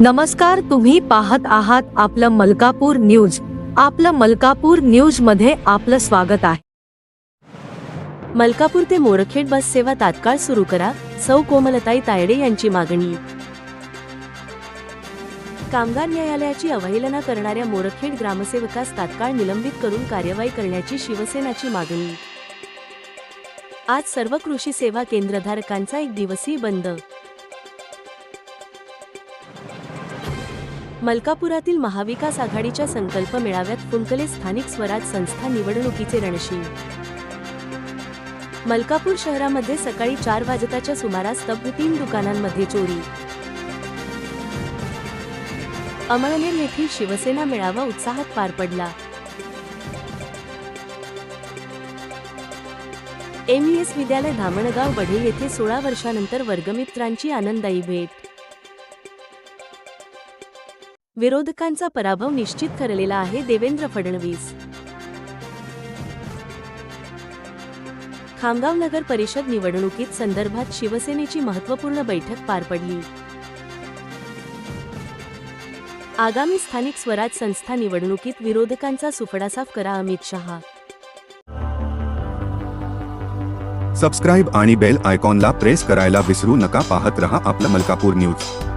नमस्कार तुम्ही पाहत आहात आपलं मलकापूर न्यूज. आपलं मलकापूर न्यूजमध्ये आपलं स्वागत आहे. मलकापूर ते मोरखेड बस सेवा तात्काळ सुरू करा सौ कोमलताई तायडे यांची मागणी. कामगार न्यायालयाची अवहेलना करणाऱ्या मोरखेड ग्रामसेवकास तात्काळ निलंबित करून कार्यवाही करण्याची शिवसेनाची मागणी. आज सर्व कृषी सेवा केंद्रधारकांचा एक दिवसीय बंद. मलकापुरातील महाविकास आघाडीच्या संकल्प मेळाव्यात फुंकले स्थानिक स्वराज संस्था निवडणुकीचे रणशील. मलकापूर शहरामध्ये सकाळी चार वाजताच्या सुमारास तब्बू तीन दुकानांमध्ये चोरी. अमळनेर येथील शिवसेना मेळावा उत्साहात पार पडला. एमईएस विद्यालय धामणगाव बढे येथे सोळा वर्षानंतर वर्गमित्रांची आनंददायी भेट. विरोधकांचा पराभव निश्चित ठरलेला आहे देवेंद्र फडणवीस. खामगाव नगर परिषद निवडणुकीत संदर्भात शिवसेनेची महत्त्वपूर्ण बैठक पार पडली. आगामी स्थानिक स्वराज संस्था निवडणुकीत विरोधकांचा सुफडासाफ करा अमित शहा. सबस्क्राईब आणि बेल आयकॉनला प्रेस करायला विसरू नका पाहत रहा आपलं मलकापूर न्यूज